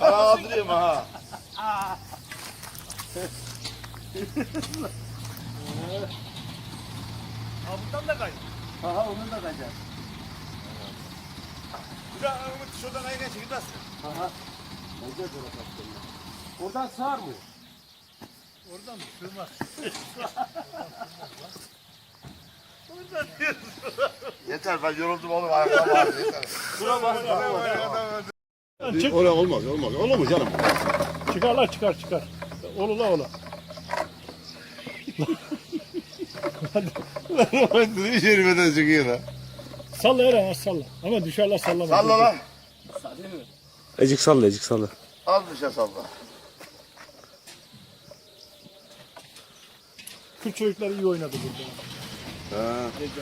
Aldırıyorum ha. Ha buradan da kay. Aha onun da kaçar. Bir de Umut şuradan aynen çekilmezsin. Aha. Bence de kaçtım. Oradan sığar mı? Oradan mı? Sığmaz. Yeter ben yoruldum oğlum ayaklarım ağrıdı yeter. Şuna bak. Çık. Öyle olmaz, olmaz. Olur mu canım? Çıkar la çıkar çıkar. Ola la ola. Hiç yerimeden çıkıyor ha. Salla Eren az salla. Ama düşerler sallama. Salla lan. Ecik salla, ecik salla. Az şey salla. Kız çocuklar iyi oynadı burada. Ha. Gece.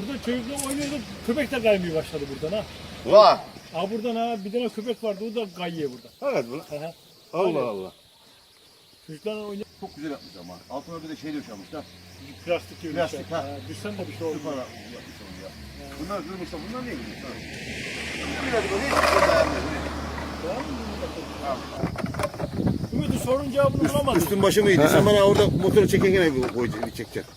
Burada çocuklar oynuyordu. Köpekler kaymaya başladı buradan ha. Var. Aa buradan ha bir tane köpek vardı o da kayıyor burada. Evet bu. Aha. Allah Allah. Çocuklar oynuyor. Çok güzel yapmış ama. Altına bir de şey döşemiş ha. Plastik gibi. Plastik, bir şey. ha. Düşsen de bir şey. Süper yapmış onu ya. Bunlar kırmışsa bunlar niye kırmışlar? Biraz böyle hiç şey dayanmıyor. Ümit'in sorunun cevabını bulamadım. Üstün başı mıydı? Sen bana orada motoru çeken gene bir koy, bir çekeceksin.